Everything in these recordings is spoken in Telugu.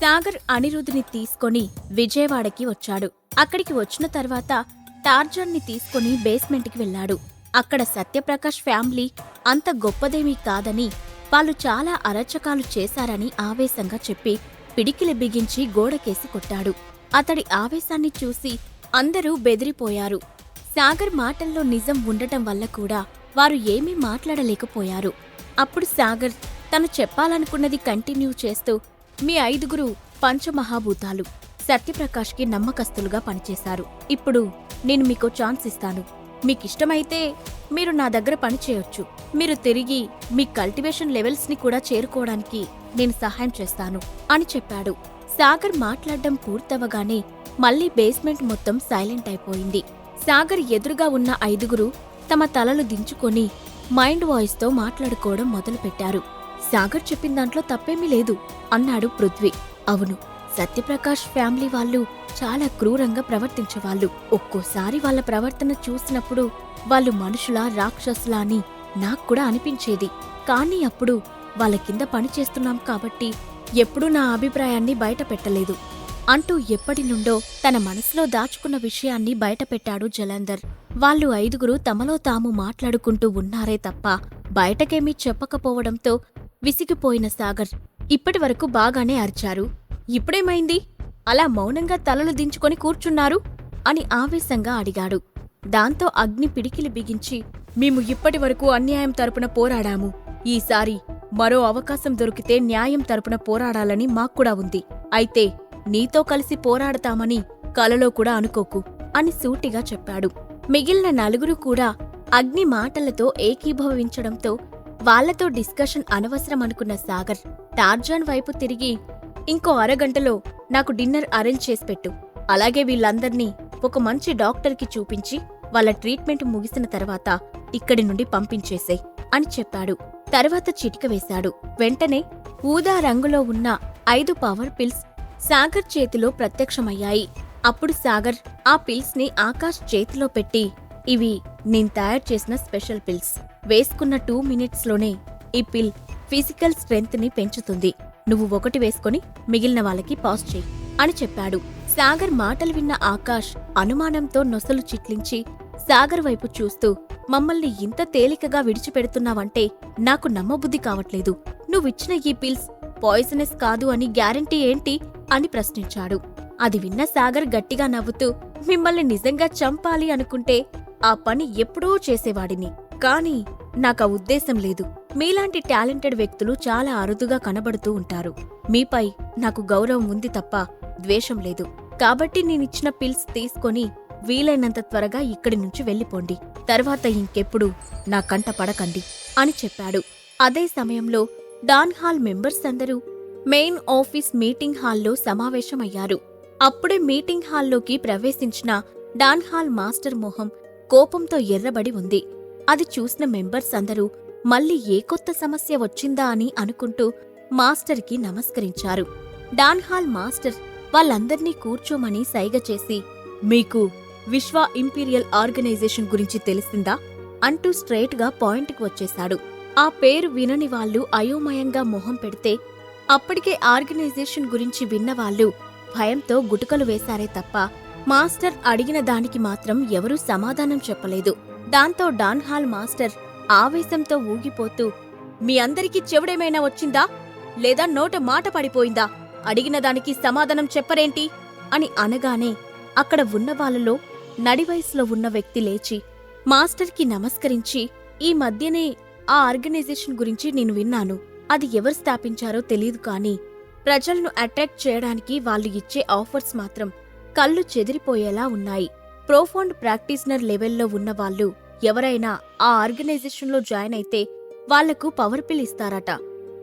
సాగర్ అనిరుద్ధిని తీసుకొని విజయవాడకి వచ్చాడు. అక్కడికి వచ్చిన తర్వాత టార్జర్ని తీసుకొని బేస్మెంట్కి వెళ్ళాడు. అక్కడ సత్యప్రకాష్ ఫ్యామిలీ అంత గొప్పదేమీ కాదని వాళ్ళు చాలా అరచకాలు చేశారని ఆవేశంగా చెప్పి పిడికిలి బిగించి గోడకేసి కొట్టాడు. అతడి ఆవేశాన్ని చూసి అందరూ బెదిరిపోయారు. సాగర్ మాటల్లో నిజం ఉండటం వల్ల కూడా వారు ఏమీ మాట్లాడలేకపోయారు. అప్పుడు సాగర్ తను చెప్పాలనుకున్నది కంటిన్యూ చేస్తూ మీ ఐదుగురు పంచమహాభూతాలు సత్యప్రకాష్కి నమ్మకస్తులుగా పనిచేశారు. ఇప్పుడు నేను మీకు ఛాన్స్ ఇస్తాను. మీకిష్టమైతే మీరు నా దగ్గర పని చేయొచ్చు. మీరు తిరిగి మీ కల్టివేషన్ లెవెల్స్ని కూడా చేరుకోవడానికి నేను సహాయం చేస్తాను అని చెప్పాడు. సాగర్ మాట్లాడడం పూర్తవగానే మళ్ళీ బేస్మెంట్ మొత్తం సైలెంట్ అయిపోయింది. సాగర్ ఎదురుగా ఉన్న ఐదుగురు తమ తలలు దించుకొని మైండ్ వాయిస్తో మాట్లాడుకోవడం మొదలుపెట్టారు. సాగర్ చెప్పిన దాంట్లో తప్పేమీ లేదు అన్నాడు పృథ్వీ. అవును సత్యప్రకాష్ ఫ్యామిలీ వాళ్ళు చాలా క్రూరంగా ప్రవర్తించేవాళ్ళు. ఒక్కోసారి వాళ్ళ ప్రవర్తన చూసినప్పుడు వాళ్ళు మనుషులా రాక్షసులా అని నాకు కూడా అనిపించేది. కానీ అప్పుడు వాళ్ళ కింద పని చేస్తున్నాం కాబట్టి ఎప్పుడూ నా అభిప్రాయాన్ని బయట పెట్టలేదు. అంటూ ఎప్పటి నుండో తన మనసులో దాచుకున్న విషయాన్ని బయటపెట్టాడు జలంధర్. వాళ్ళు ఐదుగురు తమలో తాము మాట్లాడుకుంటూ ఉన్నారే తప్ప బయటకేమీ చెప్పకపోవడంతో విసిగిపోయిన సాగర్ ఇప్పటి వరకు బాగానే అరిచారు. ఇప్పుడేమైంది? అలా మౌనంగా తలలు దించుకొని కూర్చున్నారు అని ఆవేశంగా అడిగాడు. దాంతో అగ్ని పిడికిలి బిగించి మేము ఇప్పటి వరకు అన్యాయం తరపున పోరాడాము. ఈసారి మరో అవకాశం దొరికితే న్యాయం తరపున పోరాడాలని మాక్కూడా ఉంది. అయితే నీతో కలిసి పోరాడతామని కలలో కూడా అనుకోకు అని సూటిగా చెప్పాడు. మిగిలిన నలుగురు కూడా అగ్ని మాటలతో ఏకీభవించడంతో వాళ్ళతో డిస్కషన్ అనవసరం అనుకున్న సాగర్ టార్జాన్ వైపు తిరిగి ఇంకో అరగంటలో నాకు డిన్నర్ అరేంజ్ చేసి పెట్టు. అలాగే వీళ్ళందర్నీ ఒక మంచి డాక్టర్కి చూపించి వాళ్ళ ట్రీట్మెంట్ ముగిసిన తర్వాత ఇక్కడి నుండి పంపించేసేయ్ అని చెప్పాడు. తర్వాత చిటిక వేశాడు. వెంటనే ఊదా రంగులో ఉన్న ఐదు పవర్ పిల్స్ సాగర్ చేతిలో ప్రత్యక్షమయ్యాయి. అప్పుడు సాగర్ ఆ పిల్స్ని ఆకాష్ చేతిలో పెట్టి ఇవి నేను తయారు చేసిన స్పెషల్ పిల్స్. వేసుకున్న టూ మినిట్స్లోనే ఈ పిల్ ఫిజికల్ స్ట్రెంగ్త్ని పెంచుతుంది. నువ్వు ఒకటి వేసుకొని మిగిలిన వాళ్ళకి పాస్ చెయ్యి అని చెప్పాడు. సాగర్ మాటలు విన్న ఆకాష్ అనుమానంతో నొసలు చిట్లించి సాగర్ వైపు చూస్తూ మమ్మల్ని ఇంత తేలికగా విడిచిపెడుతున్నావంటే నాకు నమ్మబుద్ధి కావట్లేదు. నువ్విచ్చిన ఈ పిల్స్ పాయిజనస్ కాదు అని గ్యారంటీ ఏంటి? అని ప్రశ్నించాడు. అది విన్న సాగర్ గట్టిగా నవ్వుతూ మిమ్మల్ని నిజంగా చంపాలి అనుకుంటే ఆ పని ఎప్పుడూ చేసేవాడిని. కానీ నాకు ఆ ఉద్దేశం లేదు. మీలాంటి టాలెంటెడ్ వ్యక్తులు చాలా అరుదుగా కనబడుతూ ఉంటారు. మీపై నాకు గౌరవం ఉంది తప్ప ద్వేషం లేదు. కాబట్టి నేనిచ్చిన పిల్స్ తీసుకొని వీలైనంత త్వరగా ఇక్కడి నుంచి వెళ్ళిపోండి. తర్వాత ఇంకెప్పుడు నా కంట పడకండి అని చెప్పాడు. అదే సమయంలో డాన్ హాల్ మెంబర్స్ అందరూ మెయిన్ ఆఫీస్ మీటింగ్ హాల్లో సమావేశమయ్యారు. అప్పుడే మీటింగ్ హాల్లోకి ప్రవేశించిన డాన్ హాల్ మాస్టర్ మొహం కోపంతో ఎర్రబడి ఉంది. అది చూసిన మెంబర్స్ అందరూ మళ్ళీ ఏ కొత్త సమస్య వచ్చిందా అని అనుకుంటూ మాస్టర్కి నమస్కరించారు. డాన్ హాల్ మాస్టర్ వాళ్ళందర్నీ కూర్చోమని సైగ చేసి మీకు విశ్వ ఇంపీరియల్ ఆర్గనైజేషన్ గురించి తెలిసిందా? అంటూ స్ట్రైట్గా పాయింట్కి వచ్చేశాడు. ఆ పేరు వినని వాళ్ళు అయోమయంగా మొహం పెడితే అప్పటికే ఆర్గనైజేషన్ గురించి విన్నవాళ్ళు భయంతో గుటుకలు వేశారే తప్ప మాస్టర్ అడిగిన దానికి మాత్రం ఎవరూ సమాధానం చెప్పలేదు. దాంతో డాన్ హాల్ మాస్టర్ ఆవేశంతో ఊగిపోతూ మీ అందరికీ చెవుడేమైనా వచ్చిందా? లేదా నోట మాట పడిపోయిందా? అడిగిన దానికి సమాధానం చెప్పరేంటి? అని అనగానే అక్కడ ఉన్న వాళ్ళలో నడివయసులో ఉన్న వ్యక్తి లేచి మాస్టర్కి నమస్కరించి ఈ మధ్యనే ఆ ఆర్గనైజేషన్ గురించి నేను విన్నాను. అది ఎవరు స్థాపించారో తెలియదు కానీ ప్రజలను అట్రాక్ట్ చేయడానికి వాళ్ళు ఇచ్చే ఆఫర్స్ మాత్రం కళ్ళు చెదిరిపోయేలా ఉన్నాయి. ప్రోఫౌండ్ ప్రాక్టీస్నర్ లెవెల్లో ఉన్న వాళ్ళు ఎవరైనా ఆ ఆర్గనైజేషన్లో జాయిన్ అయితే వాళ్ళకు పవర్ పిల్ ఇస్తారట.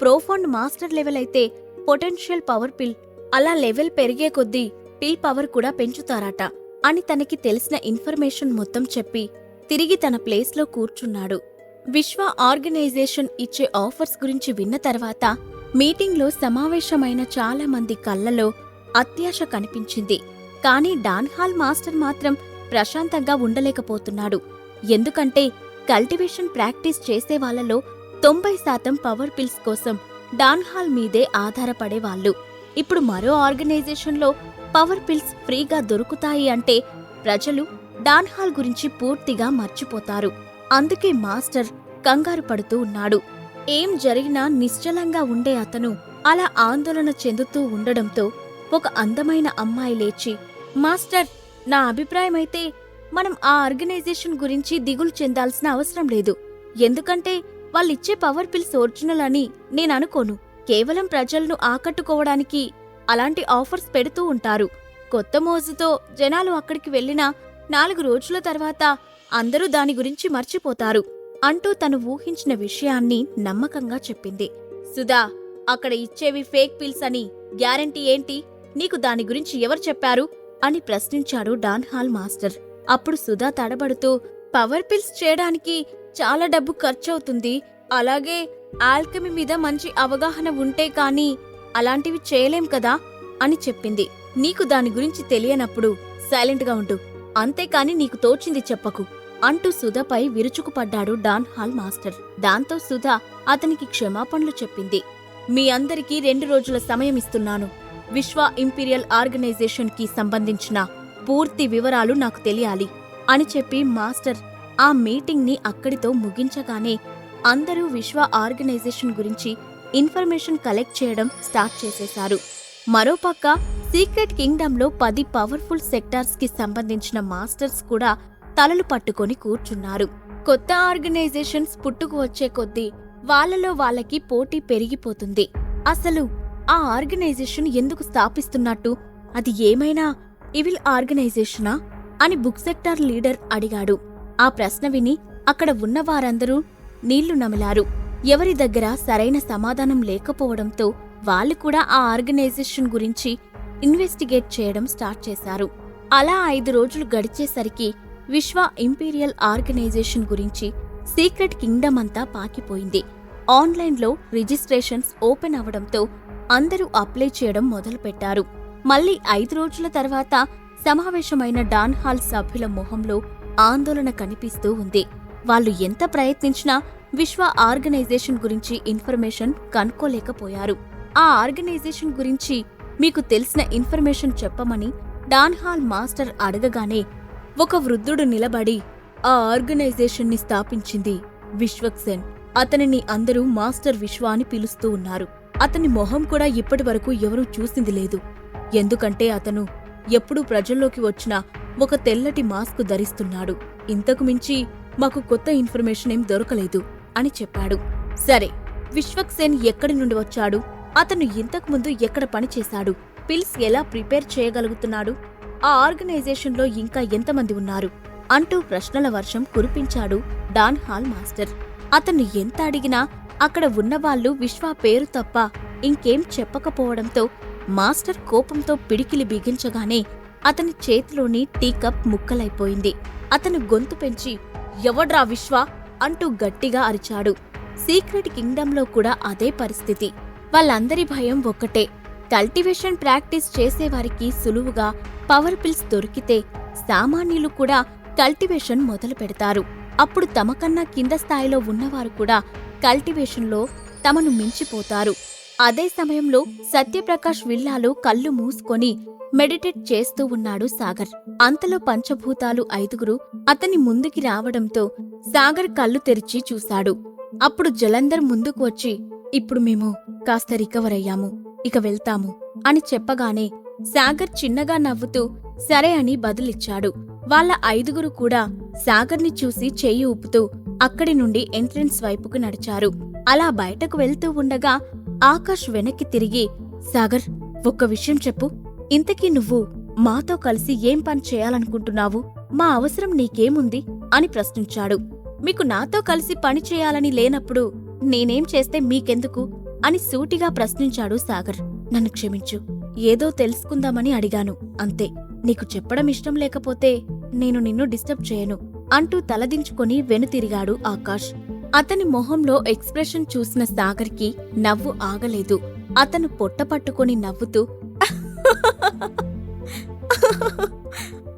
ప్రోఫండ్ మాస్టర్ లెవెల్ అయితే పొటెన్షియల్ పవర్ పిల్ అలా లెవెల్ పెరిగే కొద్దీ పిల్ పవర్ కూడా పెంచుతారట అని తనకి తెలిసిన ఇన్ఫర్మేషన్ మొత్తం చెప్పి తిరిగి తన ప్లేస్లో కూర్చున్నాడు. విశ్వ ఆర్గనైజేషన్ ఇచ్చే ఆఫర్స్ గురించి విన్న తర్వాత మీటింగ్లో సమావేశమైన చాలామంది కళ్ళలో అత్యాశ కనిపించింది. కానీ డాన్హాల్ మాస్టర్ మాత్రం ప్రశాంతంగా ఉండలేకపోతున్నాడు. ఎందుకంటే కల్టివేషన్ ప్రాక్టీస్ చేసే వాళ్ళలో తొంభై శాతం పవర్ పిల్స్ కోసం డాన్హాల్ మీదే ఆధారపడేవాళ్ళు ఇప్పుడు మరో ఆర్గనైజేషన్లో పవర్ పిల్స్ ఫ్రీగా దొరుకుతాయి అంటే ప్రజలు డాన్హాల్ గురించి పూర్తిగా మర్చిపోతారు. అందుకే మాస్టర్ కంగారు పడుతూ ఉన్నాడు. ఏం జరిగినా నిశ్చలంగా ఉండే అతను అలా ఆందోళన చెందుతూ ఉండడంతో ఒక అందమైన అమ్మాయి లేచి మాస్టర్ నా అభిప్రాయమైతే మనం ఆ ఆర్గనైజేషన్ గురించి దిగులు చెందాల్సిన అవసరం లేదు. ఎందుకంటే వాళ్ళిచ్చే పవర్ పిల్స్ ఒరిజినల్ అని నేను అనుకోను. కేవలం ప్రజలను ఆకట్టుకోవడానికి అలాంటి ఆఫర్స్ పెడుతూ ఉంటారు. కొత్త మోజుతో జనాలు అక్కడికి వెళ్ళినా నాలుగు రోజుల తర్వాత అందరూ దాని గురించి మర్చిపోతారు అంటూ తను ఊహించిన విషయాన్ని నమ్మకంగా చెప్పింది. సుధా అక్కడ ఇచ్చేవి ఫేక్ పిల్స్ అని గ్యారంటీ ఏంటి? నీకు దాని గురించి ఎవరు చెప్పారు? అని ప్రశ్నించాడు డాన్ హాల్ మాస్టర్. అప్పుడు సుధా తడబడుతూ పవర్ పిల్స్ చేయడానికి చాలా డబ్బు ఖర్చవుతుంది. అలాగే ఆల్కమీ మీద మంచి అవగాహన ఉంటే కానీ అలాంటివి చేయలేం కదా? అని చెప్పింది. నీకు దాని గురించి తెలియనప్పుడు సైలెంట్గా ఉండు. అంతేకాని నీకు తోచింది చెప్పకు. అంటూ సుధపై విరుచుకుపడ్డాడు డాన్ హాల్ మాస్టర్. దాంతో సుధా అతనికి క్షమాపణలు చెప్పింది. మీ అందరికీ రెండు రోజుల సమయం ఇస్తున్నాను. విశ్వ ఇంపీరియల్ ఆర్గనైజేషన్కి సంబంధించిన పూర్తి వివరాలు నాకు తెలియాలి అని చెప్పి మాస్టర్ ఆ మీటింగ్ని అక్కడితో ముగించగానే అందరూ విశ్వ ఆర్గనైజేషన్ గురించి ఇన్ఫర్మేషన్ కలెక్ట్ చేయడం స్టార్ట్ చేసేశారు. మరోపక్క సీక్రెట్ కింగ్డమ్లో పది పవర్ఫుల్ సెక్టార్స్కి సంబంధించిన మాస్టర్స్ కూడా తలలు పట్టుకొని కూర్చున్నారు. కొత్త ఆర్గనైజేషన్స్ పుట్టుకు వచ్చే కొద్దీ వాళ్ళలో వాళ్ళకి పోటీ పెరిగిపోతుంది. అసలు ఆ ఆర్గనైజేషన్ ఎందుకు స్థాపిస్తున్నట్టు అది ఏమైనా ఇవిల్ ఆర్గనైజేషనా అని బుక్ సెక్టార్ లీడర్ అడిగాడు. ఆ ప్రశ్న విని అక్కడ ఉన్న వారందరూ నీళ్ళు నమిలారు. ఎవరి దగ్గర సరైన సమాధానం లేకపోవడంతో వాళ్ళు కూడా ఆ ఆర్గనైజేషన్ గురించి ఇన్వెస్టిగేట్ చేయడం స్టార్ట్ చేశారు. అలా ఐదు రోజులు గడిచేసరికి విశ్వ ఇంపీరియల్ ఆర్గనైజేషన్ గురించి సీక్రెట్ కింగ్డమ్ అంతా పాకిపోయింది. ఆన్లైన్లో రిజిస్ట్రేషన్స్ ఓపెన్ అవడంతో అందరూ అప్లై చేయడం మొదలుపెట్టారు. మళ్ళీ ఐదు రోజుల తర్వాత సమావేశమైన డాన్ హాల్ సభ్యుల మొహంలో ఆందోళన కనిపిస్తూ ఉంది. వాళ్ళు ఎంత ప్రయత్నించినా విశ్వ ఆర్గనైజేషన్ గురించి ఇన్ఫర్మేషన్ కనుక్కోలేకపోయారు. ఆ ఆర్గనైజేషన్ గురించి మీకు తెలిసిన ఇన్ఫర్మేషన్ చెప్పమని డాన్ హాల్ మాస్టర్ అడగగానే ఒక వృద్ధుడు నిలబడి ఆ ఆర్గనైజేషన్ని స్థాపించింది విశ్వక్సేన్. అతనిని అందరూ మాస్టర్ విశ్వ అని పిలుస్తూ ఉన్నారు. అతని మొహం కూడా ఇప్పటివరకు ఎవరూ చూసింది లేదు. ఎందుకంటే అతను ఎప్పుడూ ప్రజల్లోకి వచ్చిన ఒక తెల్లటి మాస్క్ ధరిస్తున్నాడు. ఇంతకు మించి మాకు కొత్త ఇన్ఫర్మేషన్ ఏం దొరకలేదు అని చెప్పాడు. సరే విశ్వక్సేన్ ఎక్కడి నుండి వచ్చాడు? అతను ఇంతకుముందు ఎక్కడ పనిచేశాడు పిల్స్ ఎలా ప్రిపేర్ చేయగలుగుతున్నాడు? ఆ ఆర్గనైజేషన్లో ఇంకా ఎంతమంది ఉన్నారు? అంటూ ప్రశ్నల వర్షం కురిపించాడు డాన్ హాల్ మాస్టర్. అతను ఎంత అడిగినా అక్కడ ఉన్నవాళ్ళు విశ్వ పేరు తప్ప ఇంకేం చెప్పకపోవడంతో మాస్టర్ కోపంతో పిడికిలి బిగించగానే అతని చేతిలోని టీకప్ ముక్కలైపోయింది. అతను గొంతు పెంచి ఎవడ్రా విశ్వ? అంటూ గట్టిగా అరిచాడు. సీక్రెట్ కింగ్డంలో కూడా అదే పరిస్థితి. వాళ్ళందరి భయం ఒక్కటే. కల్టివేషన్ ప్రాక్టీస్ చేసేవారికి సులువుగా పవర్ పిల్స్ దొరికితే సామాన్యులు కూడా కల్టివేషన్ మొదలు పెడతారు. అప్పుడు తమకన్నా కింద స్థాయిలో ఉన్నవారు కూడా కల్టివేషన్లో తమను మించిపోతారు. అదే సమయంలో సత్యప్రకాష్ విల్లాలో కళ్ళు మూసుకొని మెడిటేట్ చేస్తూ ఉన్నాడు సాగర్. అంతలో పంచభూతాలు ఐదుగురు అతని ముందుకి రావడంతో సాగర్ కళ్ళు తెరిచి చూశాడు. అప్పుడు జలంధర్ ముందుకు వచ్చి ఇప్పుడు మేము కాస్త రికవర్ అయ్యాము ఇక వెళ్తాము అని చెప్పగానే సాగర్ చిన్నగా నవ్వుతూ సరే అని బదులిచ్చాడు. వాళ్ళ ఐదుగురు కూడా సాగర్ని చూసి చెయ్యి ఊపుతూ అక్కడి నుండి ఎంట్రన్స్ వైపుకు నడిచారు. అలా బయటకు వెళ్తూ ఉండగా ఆకాష్ వెనక్కి తిరిగి సాగర్ ఒక్క విషయం చెప్పు. ఇంతకీ నువ్వు మాతో కలిసి ఏం పని చేయాలనుకుంటున్నావు? మా అవసరం నీకేముంది? అని ప్రశ్నించాడు. మీకు నాతో కలిసి పని చేయాలని లేనప్పుడు నేనేం చేస్తే మీకెందుకు? అని సూటిగా ప్రశ్నించాడు సాగర్. నన్ను క్షమించు. ఏదో తెలుసుకుందామని అడిగాను. అంతే. నీకు చెప్పడం ఇష్టం లేకపోతే నేను నిన్ను డిస్టర్బ్ చేయను. అంటూ తలదించుకొని వెనుతిరిగాడు ఆకాష్. అతని మొహంలో ఎక్స్ప్రెషన్ చూసిన సాగర్కి నవ్వు ఆగలేదు. అతను పొట్ట పట్టుకొని నవ్వుతూ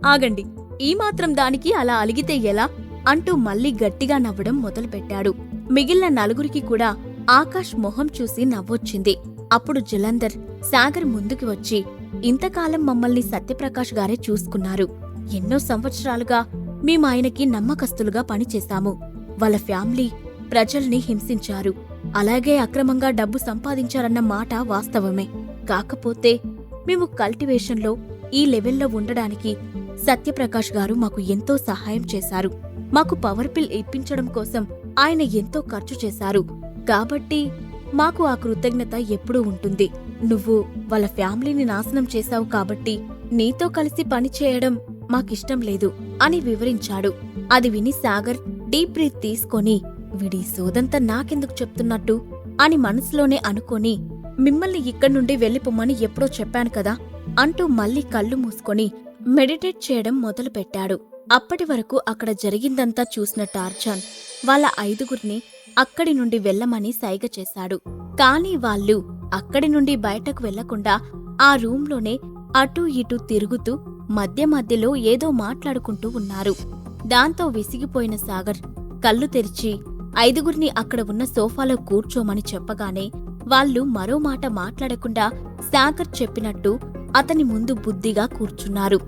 ఆగండి ఈ మాత్రం దానికి అలా అలిగితే ఎలా? అంటూ మళ్ళీ గట్టిగా నవ్వడం మొదలుపెట్టాడు. మిగిలిన నలుగురికి కూడా ఆకాష్ మొహం చూసి నవ్వొచ్చింది. అప్పుడు జలంధర్ సాగర్ ముందుకి వచ్చి ఇంతకాలం మమ్మల్ని సత్యప్రకాష్ గారే చూసుకున్నారు. ఎన్నో సంవత్సరాలుగా మేము ఆయనకి నమ్మకస్తులుగా పనిచేశాము. వాళ్ళ ఫ్యామిలీ ప్రజల్ని హింసించారు. అలాగే అక్రమంగా డబ్బు సంపాదించారన్న మాట వాస్తవమే. కాకపోతే మేము కల్టివేషన్లో ఈ లెవెల్లో ఉండడానికి సత్యప్రకాష్ గారు మాకు ఎంతో సహాయం చేశారు. మాకు పవర్ పిల్ ఇప్పించడం కోసం ఆయన ఎంతో ఖర్చు చేశారు. కాబట్టి మాకు ఆ కృతజ్ఞత ఎప్పుడూ ఉంటుంది. నువ్వు వాళ్ళ ఫ్యామిలీని నాశనం చేశావు కాబట్టి నీతో కలిసి పని చేయడం మాకిష్టం లేదు అని వివరించాడు. అది విని సాగర్ డీప్ బ్రీత్ తీసుకొని విడి సోదంతా నాకెందుకు చెప్తున్నట్టు? అని మనసులోనే అనుకొని మిమ్మల్ని ఇక్కడి నుండి వెళ్ళిపోమని ఎప్పుడో చెప్పాను కదా అంటూ మళ్ళీ కళ్ళు మూసుకొని మెడిటేట్ చేయడం మొదలుపెట్టాడు. అప్పటి వరకు అక్కడ జరిగిందంతా చూసిన టార్జాన్ వాళ్ళ ఐదుగురిని అక్కడి నుండి వెళ్ళమని సైగ చేశాడు. కానీ వాళ్ళు అక్కడి నుండి బయటకు వెళ్ళకుండా ఆ రూంలోనే అటూ ఇటూ తిరుగుతూ మధ్య మధ్యలో ఏదో మాట్లాడుకుంటూ ఉన్నారు. దాంతో విసిగిపోయిన సాగర్ కళ్ళు తెరిచి ఐదుగురిని అక్కడ ఉన్న సోఫాలో కూర్చోమని చెప్పగానే వాళ్ళు మరో మాట మాట్లాడకుండా సాగర్ చెప్పినట్టు అతని ముందు బుద్ధిగా కూర్చున్నారు.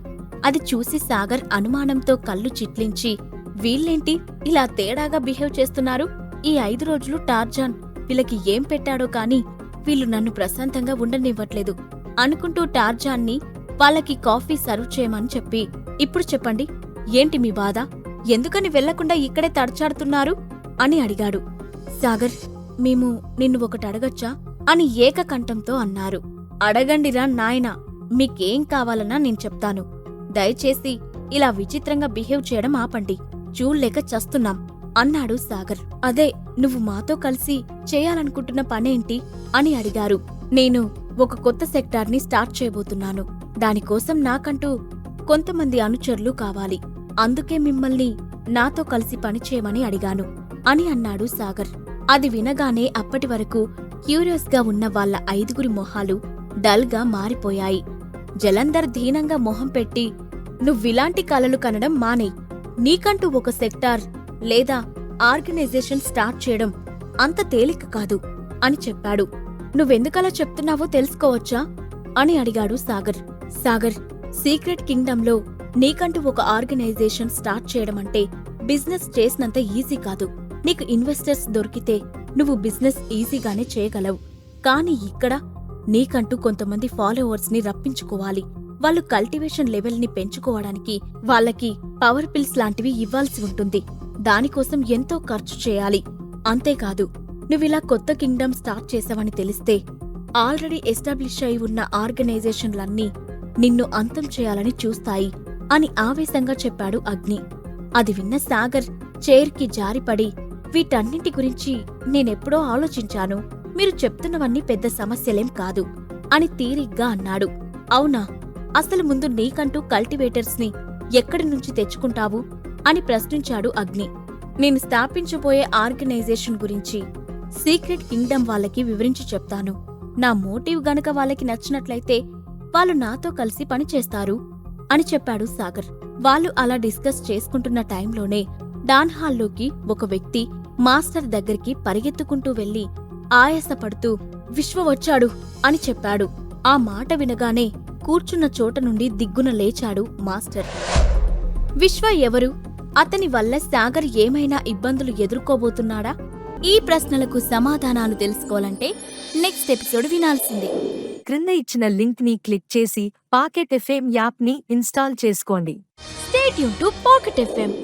అది చూసి సాగర్ అనుమానంతో కళ్ళు చిట్లించి వీళ్ళేంటి ఇలా తేడాగా బిహేవ్ చేస్తున్నారు? ఈ ఐదు రోజులు టార్జాన్ వీళ్ళకి ఏం పెట్టాడో కాని వీళ్ళు నన్ను ప్రశాంతంగా ఉండనివ్వట్లేదు అనుకుంటూ టార్జాన్ని వాళ్ళకి కాఫీ సర్వ్ చేయమని చెప్పి ఇప్పుడు చెప్పండి ఏంటి మీ బాధ? ఎందుకని వెళ్ళకుండా ఇక్కడే తడచాడుతున్నారు? అని అడిగాడు. సాగర్ మేము నిన్ను ఒకటి అడగచ్చా? అని ఏకకంఠంతో అన్నారు. అడగండిరా నాయనా మీకేం కావాలన్నా నేను చెప్తాను. దయచేసి ఇలా విచిత్రంగా బిహేవ్ చేయడం ఆపండి. చూడలేక చస్తున్నాం అన్నాడు సాగర్. అదే నువ్వు మాతో కలిసి చేయాలనుకుంటున్న పనేంటి? అని అడిగారు. నేను ఒక కొత్త సెక్టార్ని స్టార్ట్ చేయబోతున్నాను. దానికోసం నాకంటూ కొంతమంది అనుచరులు కావాలి. అందుకే మిమ్మల్ని నాతో కలిసి పనిచేయమని అడిగాను. అని అన్నాడు సాగర్. అది వినగానే అప్పటి వరకు క్యూరియస్గా ఉన్న వాళ్ళ ఐదుగురి మొహాలు డల్గా మారిపోయాయి. జలంధర్ ధీనంగా మొహం పెట్టి నువ్విలాంటి కలలు కనడం మానేయ్ నీకంటూ ఒక సెక్టార్ లేదా ఆర్గనైజేషన్ స్టార్ట్ చేయడం అంత తేలిక కాదు అని చెప్పాడు. నువ్వెందుకలా చెప్తున్నావో తెలుసుకోవచ్చా? అని అడిగాడు సాగర్. సాగర్ సీక్రెట్ కింగ్డంలో నీకంటూ ఒక ఆర్గనైజేషన్ స్టార్ట్ చేయడం అంటే బిజినెస్ చేసినంత ఈజీ కాదు. నీకు ఇన్వెస్టర్స్ దొరికితే నువ్వు బిజినెస్ ఈజీగానే చేయగలవు. కానీ ఇక్కడ నీకంటూ కొంతమంది ఫాలోవర్స్ని రప్పించుకోవాలి. వాళ్ళు కల్టివేషన్ లెవెల్ని పెంచుకోవడానికి వాళ్ళకి పవర్ పిల్స్ లాంటివి ఇవ్వాల్సి ఉంటుంది. దానికోసం ఎంతో ఖర్చు చేయాలి. అంతేకాదు నువ్విలా కొత్త కింగ్డమ్ స్టార్ట్ చేశావని తెలిస్తే ఆల్రెడీ ఎస్టాబ్లిష్ అయి ఉన్న ఆర్గనైజేషన్లన్నీ నిన్ను అంతం చేయాలని చూస్తాయి అని ఆవేశంగా చెప్పాడు అగ్ని. అది విన్న సాగర్ చైర్కి జారిపడి వీటన్నింటి గురించి నేనెప్పుడో ఆలోచించాను. మీరు చెప్తున్నవన్నీ పెద్ద సమస్యలేం కాదు అని తీరిగ్గా అన్నాడు. అవునా? అసలు ముందు నీకంటూ కల్టివేటర్స్ని ఎక్కడి నుంచి తెచ్చుకుంటావు? అని ప్రశ్నించాడు అగ్ని. నేను స్థాపించబోయే ఆర్గనైజేషన్ గురించి సీక్రెట్ కింగ్డమ్ వాళ్ళకి వివరించి చెప్తాను. నా మోటివ్ గనక వాళ్ళకి నచ్చినట్లయితే వాళ్ళు నాతో కలిసి పనిచేస్తారు అని చెప్పాడు సాగర్. వాళ్ళు అలా డిస్కస్ చేసుకుంటున్న టైంలోనే డాన్ హాల్లోకి ఒక వ్యక్తి మాస్టర్ దగ్గరికి పరిగెత్తుకుంటూ వెళ్ళి ఆయాసపడుతూ విశ్వ వచ్చాడు అని చెప్పాడు. ఆ మాట వినగానే కూర్చున్న చోట నుండి దిగ్గున లేచాడు మాస్టర్. విశ్వ ఎవరు? అతని వల్ల సాగర్ ఏమైనా ఇబ్బందులు ఎదుర్కోబోతున్నాడా? ఈ ప్రశ్నలకు సమాధానాలు తెలుసుకోవాలంటే నెక్స్ట్ ఎపిసోడ్ వినాల్సిందే. క్రింద ఇచ్చిన లింక్ని క్లిక్ చేసి పాకెట్ ఎఫ్ఎం యాప్ని ఇన్స్టాల్ చేసుకోండి. స్టేట్ యూన్ టు పాకెట్ ఎఫ్ఎం